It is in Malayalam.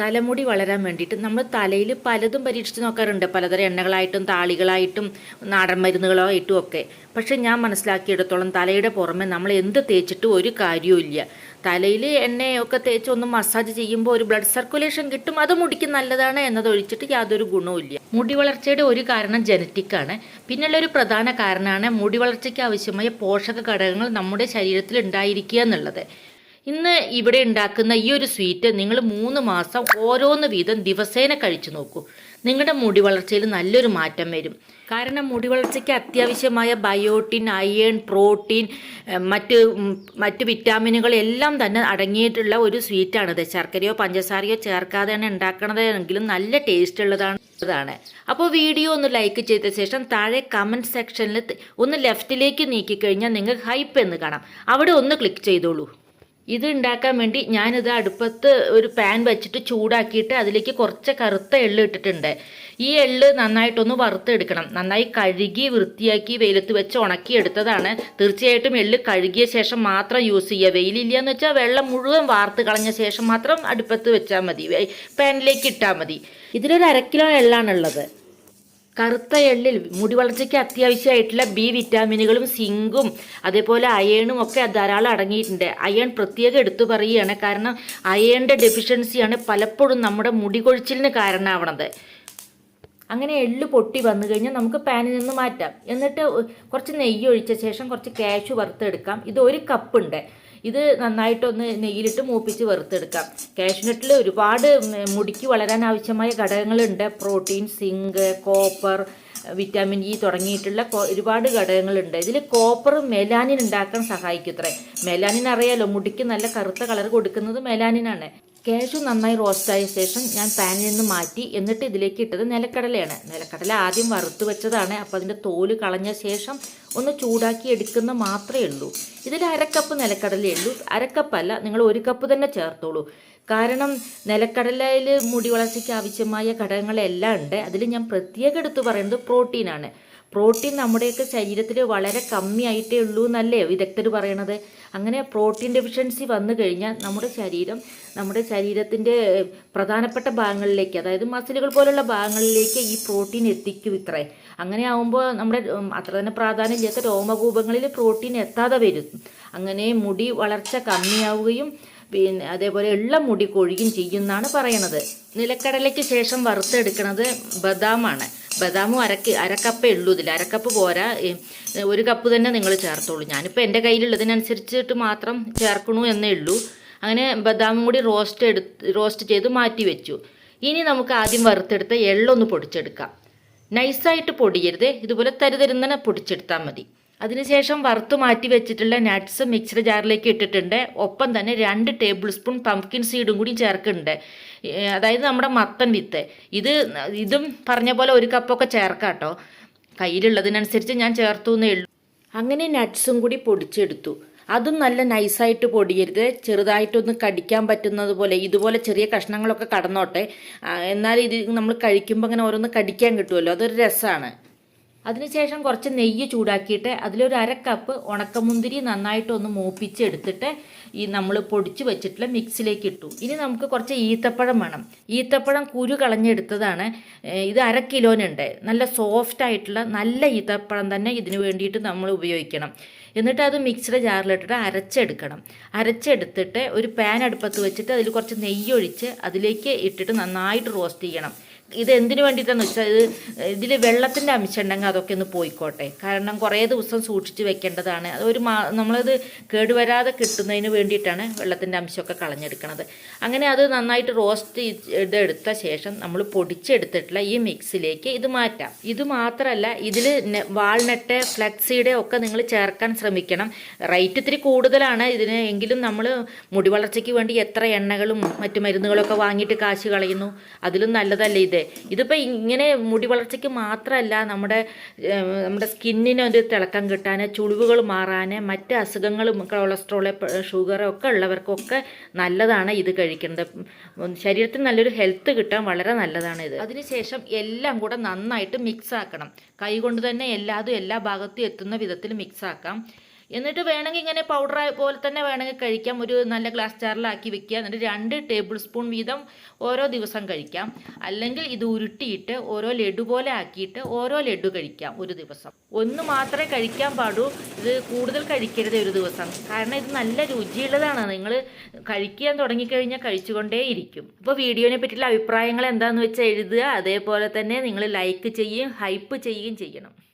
തലമുടി വളരാൻ വേണ്ടിയിട്ട് നമ്മൾ തലയിൽ പലതും പരീക്ഷിച്ച് നോക്കാറുണ്ട്. പലതരം എണ്ണകളായിട്ടും താളികളായിട്ടും നാടൻ മരുന്നുകളായിട്ടും ഒക്കെ. പക്ഷേ ഞാൻ മനസ്സിലാക്കിയെടുത്തോളം തലയുടെ പുറമെ നമ്മൾ എന്ത് തേച്ചിട്ടും ഒരു കാര്യവും തലയിൽ എണ്ണയൊക്കെ തേച്ച് ഒന്ന് മസാജ് ചെയ്യുമ്പോൾ ഒരു ബ്ലഡ് സർക്കുലേഷൻ കിട്ടും അത് മുടിക്ക് നല്ലതാണ് എന്നതൊഴിച്ചിട്ട് യാതൊരു ഗുണവും ഇല്ല. മുടി വളർച്ചയുടെ ഒരു കാരണം ജനറ്റിക്കാണ് പിന്നെയുള്ള ഒരു പ്രധാന കാരണമാണ് മുടി വളർച്ചയ്ക്ക് ആവശ്യമായ പോഷക ഘടകങ്ങൾ നമ്മുടെ ശരീരത്തിൽ ഉണ്ടായിരിക്കുക എന്നുള്ളത്. ഇന്ന് ഇവിടെ ഉണ്ടാക്കുന്ന ഈ ഒരു സ്വീറ്റ് നിങ്ങൾ മൂന്ന് മാസം ഓരോന്ന് വീതം ദിവസേന കഴിച്ചു നോക്കൂ. നിങ്ങളുടെ മുടി വളർച്ചയിൽ നല്ലൊരു മാറ്റം വരും. കാരണം മുടി വളർച്ചയ്ക്ക് അത്യാവശ്യമായ ബയോട്ടിൻ അയേൺ പ്രോട്ടീൻ മറ്റ് മറ്റ് വിറ്റാമിനുകൾ എല്ലാം തന്നെ അടങ്ങിയിട്ടുള്ള ഒരു സ്വീറ്റാണിത് ശർക്കരയോ പഞ്ചസാരയോ ചേർക്കാതെ തന്നെ ഉണ്ടാക്കണതെങ്കിലും നല്ല ടേസ്റ്റ് ഉള്ളതാണ്. ാണ് അപ്പോൾ വീഡിയോ ഒന്ന് ലൈക്ക് ചെയ്ത ശേഷം താഴെ കമന്റ് സെക്ഷനിൽ ഒന്ന് ലെഫ്റ്റിലേക്ക് നീക്കിക്കഴിഞ്ഞാൽ നിങ്ങൾക്ക് ഹൈപ്പ് എന്ന് കാണാം. അവിടെ ഒന്ന് ക്ലിക്ക് ചെയ്തോളൂ. ഇത് ഉണ്ടാക്കാൻ വേണ്ടി ഞാനിത് അടുപ്പത്ത് ഒരു പാൻ വെച്ചിട്ട് ചൂടാക്കിയിട്ട് അതിലേക്ക് കുറച്ച് കറുത്ത എള്ള് ഇട്ടിട്ടുണ്ട്. ഈ എള്ള് നന്നായിട്ടൊന്ന് വറുത്തെടുക്കണം. നന്നായി കഴുകി വൃത്തിയാക്കി വെയിലത്ത് വെച്ച് ഉണക്കി എടുത്തതാണ് തീർച്ചയായിട്ടും എള്ള് കഴുകിയ ശേഷം മാത്രം യൂസ് ചെയ്യുക. വെയിലില്ല എന്ന് വെച്ചാൽ വെള്ളം മുഴുവൻ വാർത്ത് കളഞ്ഞ ശേഷം മാത്രം അടുപ്പത്ത് വെച്ചാൽ മതി. പാനിലേക്ക് ഇട്ടാൽ മതി. ഇതിലൊരു അരക്കിലോ കിലോ എള്ളാണുള്ളത്. കറുത്ത എള്ളിൽ മുടി വളർച്ചയ്ക്ക് അത്യാവശ്യമായിട്ടുള്ള ബി വിറ്റാമിനുകളും സിങ്കും അതേപോലെ അയേണും ഒക്കെ ധാരാളം അടങ്ങിയിട്ടുണ്ട്. അയേൺ പ്രത്യേകം എടുത്തു പറയുകയാണ്. കാരണം അയേണിന്റെ ഡെഫിഷ്യൻസിയാണ് പലപ്പോഴും നമ്മുടെ മുടി കൊഴിച്ചിലിന് കാരണമാവണത്. അങ്ങനെ എള്ള് പൊട്ടി വന്നു കഴിഞ്ഞാൽ നമുക്ക് പാനിൽ നിന്ന് മാറ്റാം. എന്നിട്ട് കുറച്ച് നെയ്യ് ഒഴിച്ച ശേഷം കുറച്ച് കാഷ്യു വറുത്തെടുക്കാം. ഇത് ഒരു കപ്പ് ഉണ്ട്. ഇത് നന്നായിട്ടൊന്ന് നെയ്യിലിട്ട് മൂപ്പിച്ച് വറുത്തെടുക്കാം. കാഷ്നട്ടിൽ ഒരുപാട് മുടിക്ക് വളരാൻ ആവശ്യമായ ഘടകങ്ങളുണ്ട്. Protein zinc copper vitamin E തുടങ്ങിയിട്ടുള്ള ഒരുപാട് ഘടകങ്ങളുണ്ട്. ഇതിൽ കോപ്പർ മെലാനിൻ ഉണ്ടാക്കാൻ സഹായിക്കുത്രേ മെലാനിൻ അറിയാലോ മുടിക്ക് നല്ല കറുത്ത കളർ കൊടുക്കുന്നത് മെലാനിനാണ് കാഷ്യു നന്നായി റോസ്റ്റായ ശേഷം ഞാൻ പാനിൽ നിന്ന് മാറ്റി എന്നിട്ട് ഇതിലേക്ക് ഇട്ടത് നിലക്കടലയാണ്. നിലക്കടല ആദ്യം വറുത്ത് വെച്ചതാണ്. അപ്പോൾ അതിന്റെ തോൽ കളഞ്ഞ ശേഷം ഒന്ന് ചൂടാക്കി എടുക്കുന്ന മാത്രമേ ഉള്ളൂ. ഇതിൽ അരക്കപ്പ് നിലക്കടലേ ഉള്ളൂ. അരക്കപ്പല്ല നിങ്ങൾ ഒരു കപ്പ് തന്നെ ചേർത്തോളൂ. കാരണം നിലക്കടലയിൽ മുടി വളർച്ചയ്ക്ക് ആവശ്യമായ ഘടകങ്ങളെല്ലാം ഉണ്ട്. അതിൽ ഞാൻ പ്രത്യേകം എടുത്തു പറയുന്നത് പ്രോട്ടീനാണ്. പ്രോട്ടീൻ നമ്മുടെയൊക്കെ ശരീരത്തിൽ വളരെ കമ്മിയായിട്ടേ ഉള്ളൂ എന്നല്ലേ വിദഗ്ധർ പറയണത്? അങ്ങനെ പ്രോട്ടീൻ ഡെഫിഷ്യൻസി വന്നു കഴിഞ്ഞാൽ നമ്മുടെ ശരീരം നമ്മുടെ ശരീരത്തിന്റെ പ്രധാനപ്പെട്ട ഭാഗങ്ങളിലേക്ക് അതായത് മസിലുകൾ പോലുള്ള ഭാഗങ്ങളിലേക്ക് ഈ പ്രോട്ടീൻ എത്തിക്കും ഇത്രേ. അങ്ങനെ ആവുമ്പോൾ നമ്മുടെ അത്ര തന്നെ പ്രാധാന്യം ചെയ്യാത്ത രോമകൂപങ്ങളിൽ പ്രോട്ടീൻ എത്താതെ വരും. അങ്ങനെ മുടി വളർച്ച കമ്മിയാവുകയും പിന്നെ അതേപോലെ ഉള്ള മുടി കൊഴിയും ചെയ്യുമെന്നാണ് പറയണത്. നിലക്കടലയ്ക്ക് ശേഷം വറുത്തെടുക്കുന്നത് ബദാമാണ്. ബദാമും അരക്ക് അരക്കപ്പേ ഉള്ളൂ ഇതിൽ അരക്കപ്പ് പോരാ. ഒരു കപ്പ് തന്നെ നിങ്ങൾ ചേർത്തോളൂ. ഞാനിപ്പോൾ എന്റെ കയ്യിലുള്ളതിനനുസരിച്ചിട്ട് മാത്രം ചേർക്കണു എന്നേ ഉള്ളൂ. അങ്ങനെ ബദാമും കൂടി റോസ്റ്റ് എടുത്ത് റോസ്റ്റ് ചെയ്ത് മാറ്റി വെച്ചു. ഇനി നമുക്ക് ആദ്യം വറുത്തെടുത്ത എള്ളൊന്ന് പൊടിച്ചെടുക്കാം. നൈസായിട്ട് പൊടിയരുത്. ഇതുപോലെ തരുതരുന്നനെ പൊടിച്ചെടുത്താൽ മതി. അതിനുശേഷം വറുത്ത് മാറ്റി വെച്ചിട്ടുള്ള നട്ട്സ് മിക്സർ ജാറിലേക്ക് ഇട്ടിട്ടുണ്ട്. ഒപ്പം തന്നെ രണ്ട് ടേബിൾ സ്പൂൺ പംകിൻ സീഡും കൂടി ചേർക്കുന്നുണ്ട്. അതായത് നമ്മുടെ മത്തൻ വിത്ത് ഇത് ഇതും പറഞ്ഞ പോലെ ഒരു കപ്പൊക്കെ ചേർക്കാം കേട്ടോ. കയ്യിലുള്ളതിനനുസരിച്ച് ഞാൻ ചേർത്തു എന്നേ ഉള്ളൂ. അങ്ങനെ നട്ട്സും കൂടി പൊടിച്ചെടുത്തു. അതും നല്ല നൈസായിട്ട് പൊടിയരുത്. ചെറുതായിട്ടൊന്ന് കടിക്കാൻ പറ്റുന്നത് പോലെ ഇതുപോലെ ചെറിയ കഷ്ണങ്ങളൊക്കെ കടന്നോട്ടെ. എന്നാൽ ഇത് നമ്മൾ കഴിക്കുമ്പോൾ അങ്ങനെ ഓരോന്ന് കടിക്കാൻ കിട്ടുമല്ലോ. അതൊരു രസമാണ് അതിനുശേഷം കുറച്ച് നെയ്യ് ചൂടാക്കിയിട്ട് അതിലൊരു അര കപ്പ് ഉണക്കമുന്തിരി നന്നായിട്ടൊന്ന് മൂപ്പിച്ചെടുത്തിട്ട് ഈ നമ്മൾ പൊടിച്ച് വെച്ചിട്ടുള്ള മിക്സിലേക്ക് ഇട്ടു. ഇനി നമുക്ക് കുറച്ച് ഈത്തപ്പഴം വേണം. ഈത്തപ്പഴം കുരു കളഞ്ഞെടുത്തതാണ്. ഇത് അര കിലോനുണ്ട്. നല്ല സോഫ്റ്റ് ആയിട്ടുള്ള നല്ല ഈത്തപ്പഴം തന്നെ ഇതിന് വേണ്ടിയിട്ട് നമ്മൾ ഉപയോഗിക്കണം. എന്നിട്ട് അത് മിക്സിയുടെ ജാറിലിട്ടിട്ട് അരച്ചെടുക്കണം. അരച്ചെടുത്തിട്ട് ഒരു പാൻ അടുപ്പത്ത് വെച്ചിട്ട് അതിൽ കുറച്ച് നെയ്യ് ഒഴിച്ച് അതിലേക്ക് ഇട്ടിട്ട് നന്നായിട്ട് റോസ്റ്റ് ചെയ്യണം. ഇത് എന്തിനു വേണ്ടിയിട്ടാന്ന് വെച്ചാൽ ഇത് ഇതിൽ വെള്ളത്തിന്റെ അംശം ഉണ്ടെങ്കിൽ അതൊക്കെ ഒന്ന് പോയിക്കോട്ടെ. കാരണം കുറേ ദിവസം സൂക്ഷിച്ച് വെക്കേണ്ടതാണ്. അത് ഒരു മാ നമ്മളത് കേടുവരാതെ കിട്ടുന്നതിന് വേണ്ടിയിട്ടാണ് വെള്ളത്തിന്റെ അംശമൊക്കെ കളഞ്ഞെടുക്കുന്നത് അങ്ങനെ അത് നന്നായിട്ട് റോസ്റ്റ് ഇതെടുത്ത ശേഷം നമ്മൾ പൊടിച്ചെടുത്തിട്ടുള്ള ഈ മിക്സിലേക്ക് ഇത് മാറ്റാം. ഇത് മാത്രമല്ല ഇതിൽ വാൾനട്ട് ഫ്ലക്സീഡ് ഒക്കെ നിങ്ങൾ ചേർക്കാൻ ശ്രമിക്കണം. റേറ്റ് ഇത്തിരി കൂടുതലാണ് ഇതിന്. എങ്കിലും നമ്മൾ മുടി വളർച്ചയ്ക്ക് വേണ്ടി എത്ര എണ്ണകളും മറ്റു മരുന്നുകളൊക്കെ വാങ്ങിയിട്ട് കാശ് കളയുന്നു. അതിലും നല്ലതല്ലേ ഇത്? ഇതിപ്പോൾ ഇങ്ങനെ മുടി വളർച്ചയ്ക്ക് മാത്രമല്ല നമ്മുടെ നമ്മുടെ സ്കിന്നിന് ഒരു തിളക്കം കിട്ടാൻ ചുളിവുകൾ മാറാൻ മറ്റ് അസുഖങ്ങൾ കൊളസ്ട്രോൾ ഷുഗർ ഒക്കെ ഉള്ളവർക്കൊക്കെ നല്ലതാണ് ഇത് കഴിക്കുന്നത്. ശരീരത്തിന് നല്ലൊരു ഹെൽത്ത് കിട്ടാൻ വളരെ നല്ലതാണ് ഇത്. അതിനുശേഷം എല്ലാം കൂടെ നന്നായിട്ട് മിക്സ് ആക്കണം. കൈ കൊണ്ട് തന്നെ എല്ലാതും എല്ലാ ഭാഗത്തും എത്തുന്ന വിധത്തിൽ മിക്സ് ആക്കാം. എന്നിട്ട് വേണമെങ്കിൽ ഇങ്ങനെ പൗഡർ പോലെ തന്നെ വേണമെങ്കിൽ കഴിക്കാം. ഒരു നല്ല ഗ്ലാസ് ജാറിലാക്കി വെക്കുക. എന്നിട്ട് രണ്ട് ടേബിൾ സ്പൂൺ വീതം ഓരോ ദിവസം കഴിക്കാം. അല്ലെങ്കിൽ ഇത് ഉരുട്ടിയിട്ട് ഓരോ ലഡു പോലെ ആക്കിയിട്ട് ഓരോ ലഡു കഴിക്കാം ഒരു ദിവസം. ഒന്ന് മാത്രമേ കഴിക്കാൻ പാടൂ. ഇത് കൂടുതൽ കഴിക്കരുത് ഒരു ദിവസം. കാരണം ഇത് നല്ല രുചിയുള്ളതാണ്. നിങ്ങൾ കഴിക്കാൻ തുടങ്ങിക്കഴിഞ്ഞാൽ കഴിച്ചുകൊണ്ടേയിരിക്കും. അപ്പോൾ വീഡിയോനെ പറ്റിയുള്ള അഭിപ്രായങ്ങൾ എന്താണെന്ന് വെച്ചാൽ എഴുതുക. അതേപോലെ തന്നെ നിങ്ങൾ ലൈക്ക് ചെയ്യുകയും ഹൈപ്പ് ചെയ്യുകയും ചെയ്യണം.